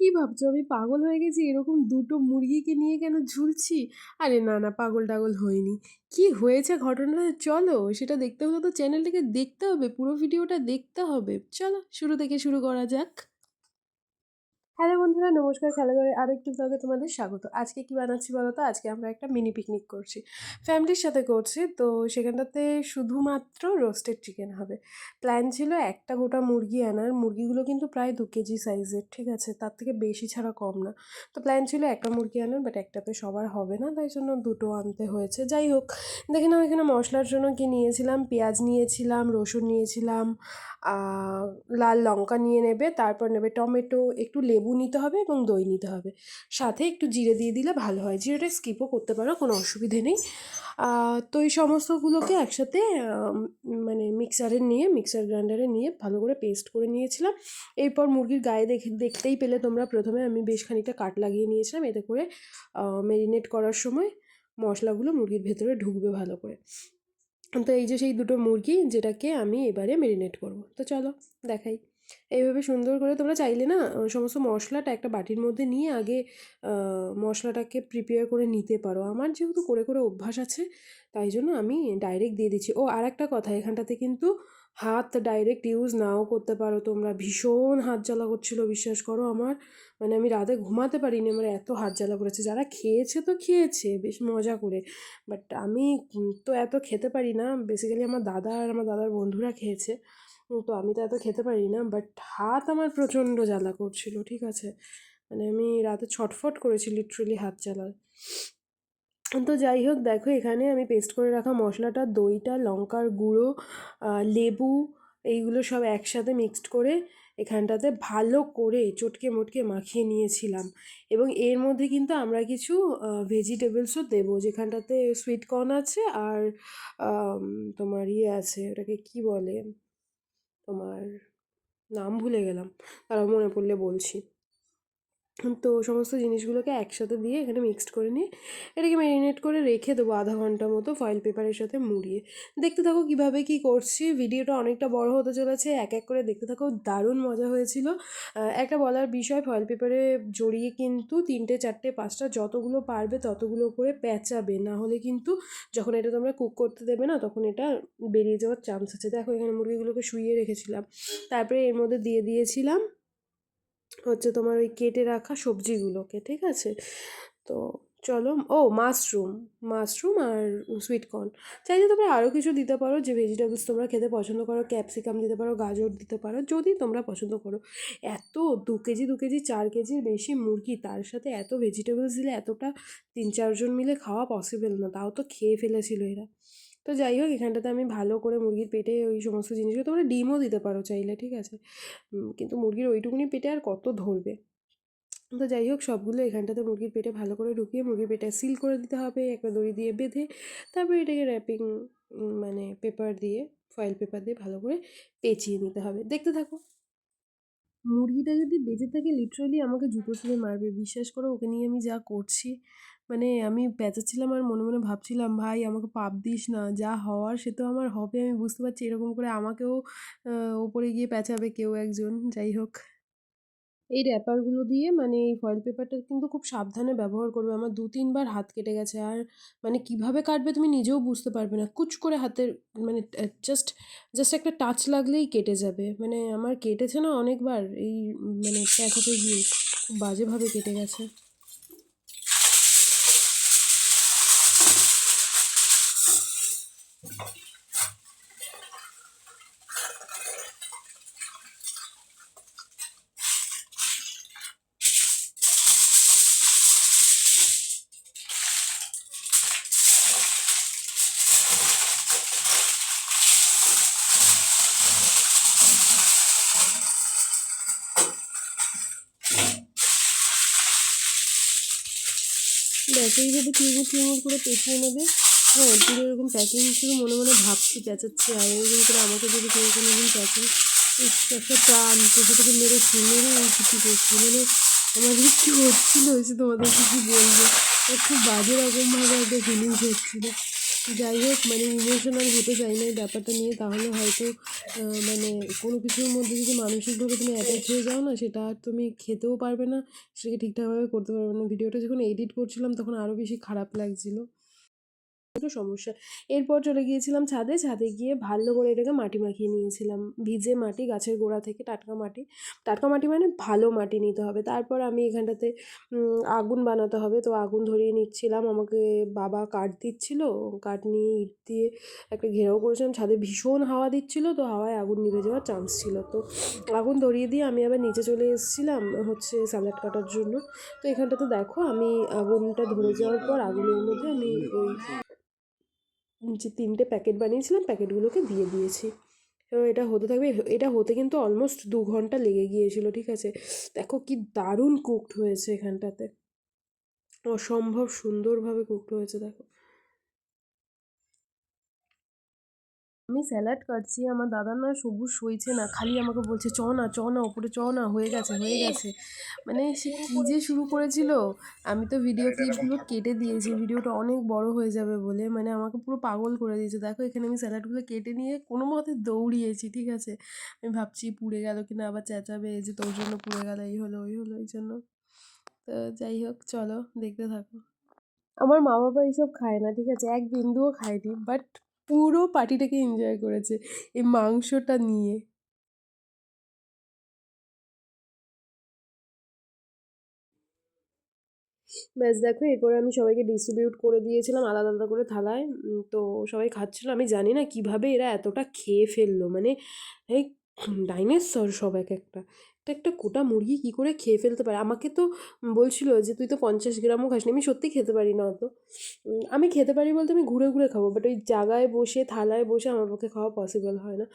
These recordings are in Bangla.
কি ভাবছ? আমি পাগল হয়ে গেছি, এরকম দুটো মুরগিকে নিয়ে কেন ঝুলছি? আরে না না পাগল টাগল হয়নি কি হয়েছে ঘটনাটা? চলো, সেটা দেখতে হলে তো চ্যানেলটাকে দেখতে হবে, পুরো ভিডিওটা দেখতে হবে। চলো, শুরু থেকে শুরু করা যাক। বন্ধুরা, নমস্কার খেলাঘরে আরও একটু ব্লগে তোমাদের স্বাগত। আজকে কি বানাচ্ছি বলো তো? আজকে আমরা একটা মিনি পিকনিক করছি। ফ্যামিলির সাথে করছি, তো সেখানটাতে শুধুমাত্র রোস্টেড চিকেন হবে। প্ল্যান ছিল একটা গোটা মুরগি আনার। মুরগিগুলো কিন্তু প্রায় দু কেজি সাইজের ঠিক আছে? তার থেকে বেশি ছাড়া কম না। তো প্ল্যান ছিল একটা মুরগি আনার বাট একটাতে সবার হবে না, তাই জন্য দুটো আনতে হয়েছে। যাই হোক, দেখে নাও এখানে মশলার জন্য কি নিয়েছিলাম। পেঁয়াজ নিয়েছিলাম, রসুন নিয়েছিলাম লাল লঙ্কা নিয়ে নেবে, তারপর নেবে টমেটো, একটু লেবু নিতে হবে এবং দই নিতে হবে। সাথে একটু জিরে দিয়ে দিলে ভালো হয়। জিরেটা স্কিপও করতে পারো, কোনো অসুবিধে নেই। তো এই সমস্তগুলোকে একসাথে মানে মিক্সারে নিয়ে মিক্সার গ্রাইন্ডারে নিয়ে ভালো করে পেস্ট করে নিয়েছিলাম। এরপর মুরগির গায়ে দেখে, দেখতেই পেলে তোমরা প্রথমে আমি বেশ খানিকটা কাট লাগিয়ে নিয়েছিলাম। এতে করে ম্যারিনেট করার সময় মশলাগুলো মুরগির ভেতরে ঢুকবে ভালো করে। তো এই যে সেই দুটো মুরগি, যেটাকে আমি এবারে মেরিনেট করব। তো চলো, দেখাই। এইভাবে সুন্দর করে তোমরা চাইলে না সমস্ত মশলাটা একটা বাটির মধ্যে নিয়ে আগে মশলাটাকে প্রিপেয়ার করে নিতে পারো। আমার যেহেতু করে করে অভ্যাস আছে, তাই জন্য আমি ডাইরেক্ট দিয়ে দিচ্ছি। ও আর একটা কথা, এখানটাতে কিন্তু হাত ডাইরেক্ট ইউজ নাও করতে পারো তোমরা। ভীষণ হাত জ্বালা করছিল, বিশ্বাস করো আমার। মানে আমি রাতে ঘুমাতে পারিনি, আমার এত হাত জ্বালা করেছে। যারা খেয়েছে তো খেয়েছে, বেশ মজা করে। বাট আমি তো এত খেতে পারি না। বেসিক্যালি আমার দাদা আর আমার দাদার বন্ধুরা খেয়েছে। তো আমি তো এত খেতে পারি না বাট হাত আমার প্রচণ্ড জ্বালা করছিল, ঠিক আছে? মানে আমি রাতে ছটফট করেছি লিটারেলি হাত জ্বালার। তো যাই হোক, দেখো এখানে আমি পেস্ট করে রাখা মশলাটা, দইটা, লঙ্কার গুঁড়ো লেবু, এইগুলো সব একসাথে মিক্সড করে এখানটাতে ভালো করে চটকে মটকে মাখিয়ে নিয়েছিলাম। এবং এর মধ্যে কিন্তু আমরা কিছু ভেজিটেবলসও দেবো, যেখানটাতে সুইট কর্ন আছে আর তোমার ইয়ে আছে, ওটাকে কি বলে? তোমার নাম ভুলে গেলাম তারা মনে পড়লে বলছি। তো সমস্ত জিনিসগুলোকে একসাথে দিয়ে এখানে মিক্সড করে নিয়ে এটাকে ম্যারিনেট করে রেখে দেবো আধা ঘণ্টা মতো ফয়েল পেপারের সাথে মুড়িয়ে। দেখতে থাকো কীভাবে কি করছি, ভিডিওটা অনেকটা বড় হতে চলেছে, এক এক করে দেখতে থাকো, দারুণ মজা হয়েছিল। একটা বলার বিষয় ফয়েল পেপারে জড়িয়ে কিন্তু তিনটে, চারটে, পাঁচটা যতগুলো পারবে ততগুলো করে প্যাঁচাবে না হলে কিন্তু যখন এটা তোমরা কুক করতে দেবে না, তখন এটা বেরিয়ে যাওয়ার চান্স আছে। দেখো এখানে মুরগিগুলোকে শুইয়ে রেখেছিলাম। তারপরে এর মধ্যে দিয়ে দিয়েছিলাম হচ্ছে তোমার ওই কেটে রাখা সবজিগুলোকে, ঠিক আছে? তো চলো, ও মাশরুম মাশরুম আর সুইটকর্ন চাইলে তোমরা আরও কিছু দিতে পারো, যে ভেজিটেবলস তোমরা খেতে পছন্দ করো ক্যাপসিকাম দিতে পারো, গাজর দিতে পারো, যদি তোমরা পছন্দ করো। এত দু কেজি দু কেজি, চার কেজির বেশি মুরগি, তার সাথে এত ভেজিটেবলস দিলে এতটা তিন চারজন মিলে খাওয়া পসিবল না, তাও তো খেয়ে ফেলেছিল এরা। তো যাই হোক, এখানটাতে আমি ভালো করে মুরগির পেটে ওই সমস্ত জিনিসগুলো, তোমরা ডিমও দিতে পারো চাইলে, ঠিক আছে? কিন্তু মুরগির ওইটুকুনি পেটে আর কত ধরবে? তো যাই হোক, সবগুলো এখানটাতে মুরগির পেটে ভালো করে ঢুকিয়ে মুরগির পেটে সিল করে দিতে হবে, একটা দড়ি দিয়ে বেঁধে তারপরে এটাকে র্যাপিং মানে পেপার দিয়ে ফয়েল পেপার দিয়ে ভালো করে পেঁচিয়ে নিতে হবে। দেখতে থাকো। মুরগিটা যদি বেঁচে থাকে লিটারালি আমাকে জুতো ছুঁড়ে মারবে। বিশ্বাস করো, ওকে নিয়ে আমি যা করছি মানে আমি পেঁচাচ্ছিলাম আর মনে মনে ভাবছিলাম, ভাই, আমাকে পাপ দিস না, যা হওয়ার সে তো আমার হবে। আমি বুঝতে পারছি এরকম করে আমাকেও ওপরে গিয়ে পেঁচাবে কেউ একজন, যাই হোক। এই র্যাপারগুলো দিয়ে মানে এই ফয়েল পেপারটা কিন্তু খুব সাবধানে ব্যবহার করবে। আমার দু তিনবার হাত কেটে গেছে আর মানে কীভাবে কাটবে তুমি নিজেও বুঝতে পারবে না। কুচ করে হাতের মানে জাস্ট জাস্ট একটা টাচ লাগলেই কেটে যাবে। মানে আমার কেটেছে না অনেকবার, এই মানে প্যাঁচাতে গিয়ে খুব বাজেভাবে কেটে গেছে। এইভাবে চুরমুর চুরমুর করে পেঁচিয়ে নেবে। হ্যাঁ পুরো এরকম প্যাকিং শুধু মনে মনে ভাবছি পেঁচাচ্ছি আর এরকম করে আমাকে যদি কেউ কোনো দিন পেঁচে একটা টান, কোথা থেকে মেরেছি, মেরে এই কিছু করছি। মানে আমার যে কী হচ্ছিল, এসে তোমাদের কিছু বলব। খুব বাজে রকমভাবে একটা ফিলিংস হচ্ছিল। যাই হোক মানে ইমোশনাল হতে চাই না এই ব্যাপারটা নিয়ে, তাহলে হয়তো মানে কোনো কিছুর মধ্যে যদি মানসিকভাবে তুমি অ্যাটাচ হয়ে যাও না, সেটা আর তুমি খেতেও পারবে না, সেটাকে ঠিকঠাকভাবে করতে পারবে না। ভিডিওটা যখন এডিট করছিলাম, তখন আরও বেশি খারাপ লাগছিল। তো সমস্যা। এরপর চলে গিয়েছিলাম ছাদে। ছাদে গিয়ে ভালো করে এটাকে মাটি মাখিয়ে নিয়েছিলাম। ভিজে মাটি, গাছের গোড়া থেকে টাটকা মাটি। টাটকা মাটি মানে ভালো মাটি নিতে হবে। তারপর আমি এখানটাতে আগুন বানাতে হবে। তো আগুন ধরিয়ে নিচ্ছিলাম। আমাকে বাবা কাঠ দিচ্ছিল। কাঠ নিয়ে ইট দিয়ে একটা ঘেরাও করেছিলাম। ছাদে ভীষণ হাওয়া দিচ্ছিল। তো হাওয়ায় আগুন নিভে যাওয়ার চান্স ছিল। তো আগুন ধরিয়ে দিয়ে আমি আবার নিচে চলে এসেছিলাম হচ্ছে স্যালাড কাটার জন্য। তো এখানটাতে দেখো আমি আগুনটা ধরে যাওয়ার পর আগুনের মধ্যে আমি ওই যে তিনটে প্যাকেট বানিয়েছিলাম, প্যাকেটগুলোকে দিয়ে দিয়েছি। এবার এটা হতে থাকবে, এটা হতে কিন্তু অলমোস্ট দু ঘণ্টা লেগে গিয়েছিল, ঠিক আছে? দেখো কি দারুণ কুকড হয়েছে এখানটাতে। অসম্ভব সুন্দরভাবে কুকড হয়েছে, দেখো। আমি স্যালাড কাটছি, আমার দাদা না সবুজ সইছে না, খালি আমাকে বলছে চ না চ না, ওপরে চ না, হয়ে গেছে হয়ে গেছে। মানে সে কী যে শুরু করেছিল, আমি তো ভিডিও ক্লিপগুলো কেটে দিয়েছি ভিডিওটা অনেক বড় হয়ে যাবে বলে মানে আমাকে পুরো পাগল করে দিয়েছে। দেখো, এখানে আমি স্যালাডগুলো কেটে নিয়ে কোনো মতে দৌড়িয়েছি, ঠিক আছে? আমি ভাবছি পুড়ে গেল কিনা, আবার চেঁচাবে যে তোর জন্য পুড়ে গেল, এই হলো, ওই হলো, এই জন্য। তো যাই হোক, চলো, দেখতে থাকো। আমার মা বাবা এইসব খায় না, ঠিক আছে? এক বিন্দুও খায়নি বাট পুরো পার্টিটাকে এনজয় করেছে, এই মাংসটা নিয়ে। ব্যাস দেখো, এরপরে আমি সবাইকে ডিস্ট্রিবিউট করে দিয়েছিলাম আলাদা আলাদা করে থালায়। তো সবাই খাচ্ছিল, আমি জানি না কীভাবে এরা এতটা খেয়ে ফেলল মানে এই ডাইনোসর সব এক একটা। তো একটা গোটা মুরগি কী করে খেয়ে ফেলতে পারে? আমাকে তো বলছিল যে, তুই তো পঞ্চাশ গ্রামও খাসনি। আমি সত্যি খেতে পারি না অত। আমি খেতে পারি বলতে আমি ঘুরে ঘুরে খাব বাট ওই জায়গায় বসে, থালায় বসে আমার পক্ষে খাওয়া পসিবল হয় না।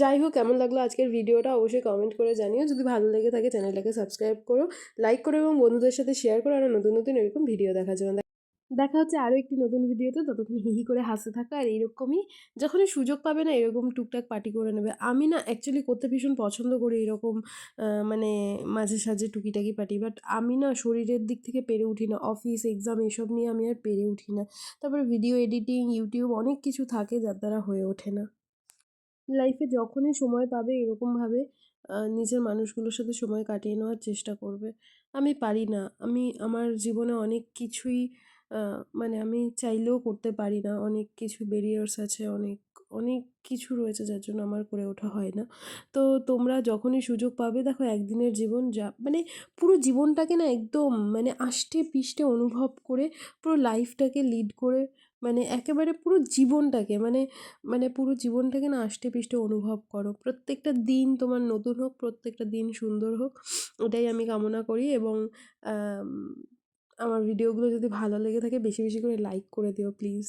যাই হোক, কেমন লাগল আজকের ভিডিওটা অবশ্যই কমেন্ট করে জানিও। যদি ভালো লেগে থাকে চ্যানেলটাকে সাবস্ক্রাইব করো লাইক করো এবং বন্ধুদের সাথে শেয়ার করো। আরও নতুন নতুন এরকম ভিডিও দেখার জন্য। দেখা হচ্ছে আরও একটি নতুন ভিডিওতে ততক্ষণ হিহি করে হাসতে থাকা আর এইরকমই যখনই সুযোগ পাবে না এরকম টুকটাক পার্টি করে নেবে। আমি না অ্যাকচুয়ালি করতে ভীষণ পছন্দ করি এরকম মানে মাঝে সাঝে টুকিটাকি পার্টি বাট আমি না শরীরের দিক থেকে পেরে উঠি না। অফিস এক্সাম এসব নিয়ে আমি আর পেরে উঠি না। তারপরে ভিডিও এডিটিং ইউটিউব অনেক কিছু থাকে যার দ্বারা হয়ে ওঠে না। লাইফে যখনই সময় পাবে এরকমভাবে নিজের মানুষগুলোর সাথে সময় কাটিয়ে নেওয়ার চেষ্টা করবে। আমি পারি না। আমি, আমার জীবনে অনেক কিছুই মানে আমি চাইলেও করতে পারি না। অনেক কিছু ব্যারিয়ার্স আছে, অনেক অনেক কিছু রয়েছে যার জন্য আমার করে ওঠা হয় না। তো তোমরা যখনই সুযোগ পাবে, দেখো একদিনের জীবন যা মানে পুরো জীবনটাকে না একদম মানে আষ্টে পিষ্টে অনুভব করে, পুরো লাইফটাকে লিড করে মানে একেবারে পুরো জীবনটাকে মানে মানে পুরো জীবনটাকে না আষ্টে পিষ্টে অনুভব করো। প্রত্যেকটা দিন তোমার নতুন হোক, প্রত্যেকটা দিন সুন্দর হোক ওটাই আমি কামনা করি এবং আমার ভিডিওগুলো যদি ভালো লেগে থাকে বেশি বেশি করে লাইক করে দিও প্লিজ